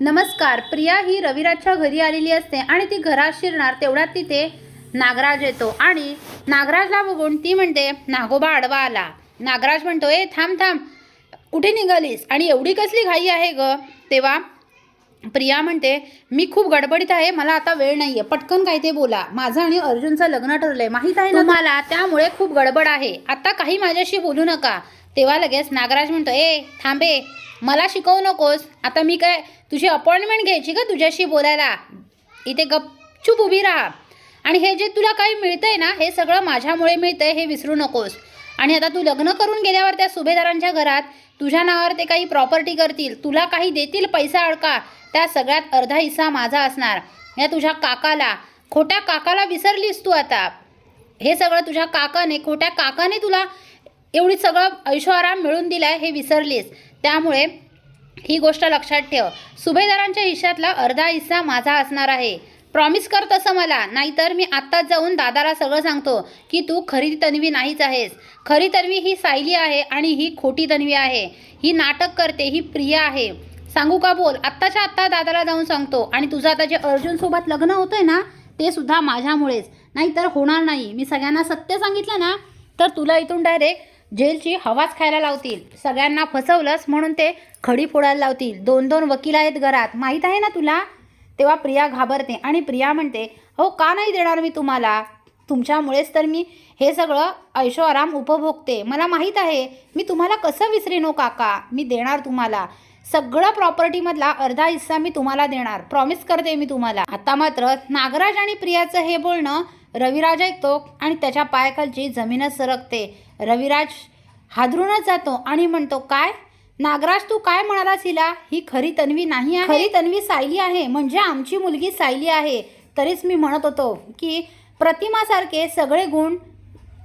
नमस्कार प्रिया ही रविराजच्या घरी आलेली असते आणि ती घरात शिरणार तेवढ्यात तिथे नागराज येतो आणि नागराजला बघून ती म्हणते नागोबा आडवा आला. नागराज म्हणतो ए थांब थांब. कुठे निघालीस? आणि एवढी कसली घाई आहे ग? तेव्हा प्रिया म्हणते मी खूप गडबडीत आहे मला आता वेळ नाहीये. पटकन काय ते बोला. माझं आणि अर्जुनचं लग्न ठरलंय. माहीत आहे ना तुम्हाला त्यामुळे खूप गडबड आहे. आता काही माझ्याशी बोलू नका. तेव्हा लगेच नागराज म्हणतो ए थांबे मला शिकवू नकोस. आता मी काय तुझी अपॉइंटमेंट घ्यायची का तुझ्याशी बोलायला? इथे गपचूप उभी राहा. आणि हे जे तुला काही मिळतंय ना हे सगळं माझ्यामुळे मिळतंय हे विसरू नकोस. आणि आता तू लग्न करून गेल्यावर त्या सुभेदारांच्या घरात तुझ्या नावावर ते काही प्रॉपर्टी करतील तुला काही देतील पैसा अडका त्या सगळ्यात अर्धा हिस्सा माझा असणार. या तुझ्या काकाला खोट्या काकाला विसरलीस तू आता. हे सगळं तुझ्या काकाने खोट्या काकाने तुला एवढी सगळं ऐशोआराम मिळून दिलाय हे विसरलीस. त्यामुळे ही गोष्ट लक्षात ठेव. सुभेदारांच्या हिश्श्यातला अर्धा हिस्सा माझा असणार आहे. प्रॉमिस कर तसं मला. नाहीतर मी आत्ताच जाऊन दादाला सगळं सांगतो की तू खरी तन्वी नाहीच आहेस. खरी तन्वी ही सायली आहे आणि ही खोटी तन्वी आहे. ही नाटक करते ही प्रिया आहे. सांगू का बोल? आत्ताच्या आत्ता दादाला जाऊन सांगतो. आणि तुझं आता जे अर्जुनसोबत लग्न होतंय ना ते सुद्धा माझ्यामुळेच. नाहीतर होणार नाही. मी सगळ्यांना सत्य सांगितलं ना तर तुला इथून डायरेक्ट जेलची हवाच खायला लावतील. सगळ्यांना फसवलंस म्हणून ते खडी फोडायला लावतील. दोन दोन वकील आहेत घरात. माहीत आहे ना तुला? तेव्हा प्रिया घाबरते आणि प्रिया म्हणते हो का नाही देणार मी तुम्हाला? तुमच्यामुळेच तर मी हे सगळं ऐशो आराम उपभोगते. मला माहीत आहे मी तुम्हाला कसं विसरेनो काका? मी देणार तुम्हाला. सगळं प्रॉपर्टीमधला अर्धा हिस्सा मी तुम्हाला देणार. प्रॉमिस करते मी तुम्हाला. आता मात्र नागराज आणि प्रियाचं हे बोलणं रविराज ऐकतो आणि त्याच्या पायाखालची जमीनच सरकते. रविराज हादरूनच जातो आणि म्हणतो काय? नागराज तू काय म्हणालास हिला? ही खरी तन्वी नाही आहे. खरी तन्वी सायली आहे. म्हणजे आमची मुलगी सायली आहे. तरीच मी म्हणत होतो की प्रतिमासारखे सगळे गुण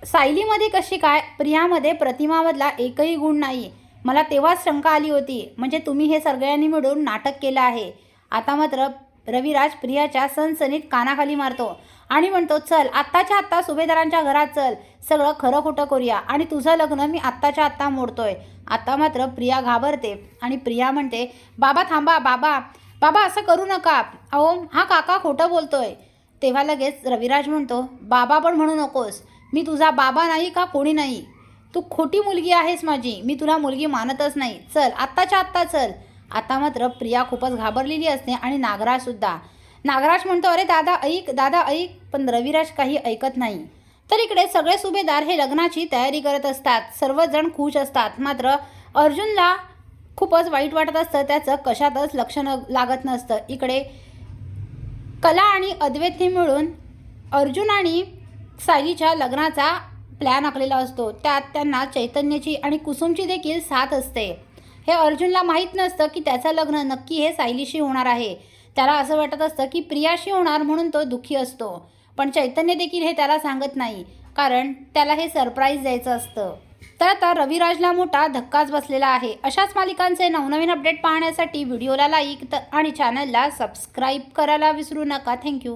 सायलीमध्ये कशी काय? प्रियामध्ये प्रतिमामधला एकही गुण नाही. मला तेव्हाच शंका आली होती. म्हणजे तुम्ही हे सगळ्यांनी मिळून नाटक केलं आहे. आता मात्र रविराज प्रियाच्या सनसनीत कानाखाली मारतो. आणि म्हणतो चल आत्ताच्या आत्ता सुभेदारांच्या घरात चल सगळं खरं खोटं करूया आणि तुझं लग्न मी आत्ताच्या आत्ता मोडतोय. आता मात्र प्रिया घाबरते आणि प्रिया म्हणते बाबा थांबा बाबा बाबा असं करू नका. अहो हा काका खोटं बोलतोय. तेव्हा लगेच रविराज म्हणतो बाबा पण म्हणू नकोस. मी तुझा बाबा नाही का कोणी नाही? तू खोटी मुलगी आहेस माझी. मी तुला मुलगी मानतच नाही. चल आत्ताच्या आत्ता चल. आता मात्र प्रिया खूपच घाबरलेली असते आणि नागराजसुद्धा नागराज म्हणतो अरे दादा ऐक दादा ऐक पण रविराज काही ऐकत नाही. तर इकडे सगळे सुभेदार हे लग्नाची तयारी करत असतात. सर्वजण खुश असतात. मात्र अर्जुनला खूपच वाईट वाटत असतं. त्याचं कशातच लक्ष न लागत नसतं. इकडे कला आणि अद्वैतने मिळून अर्जुन आणि सायलीच्या लग्नाचा प्लॅन आखलेला असतो. त्यात त्यांना चैतन्याची आणि कुसुमची देखील साथ असते. हे अर्जुनला माहीत नसतं की त्याचं लग्न नक्की हे सायलीशी होणार आहे. त्याला असं वाटत असतं की प्रियाशी होणार म्हणून तो दुःखी असतो. पण चैतन्य देखील हे त्याला सांगत नाही कारण त्याला हे सरप्राईज द्यायचं असतं. तर आता रविराजला मोठा धक्काच बसलेला आहे. अशाच मालिकांचे नवनवीन अपडेट पाहण्यासाठी व्हिडिओला लाईक आणि चॅनलला सबस्क्राईब करायला विसरू नका. थँक्यू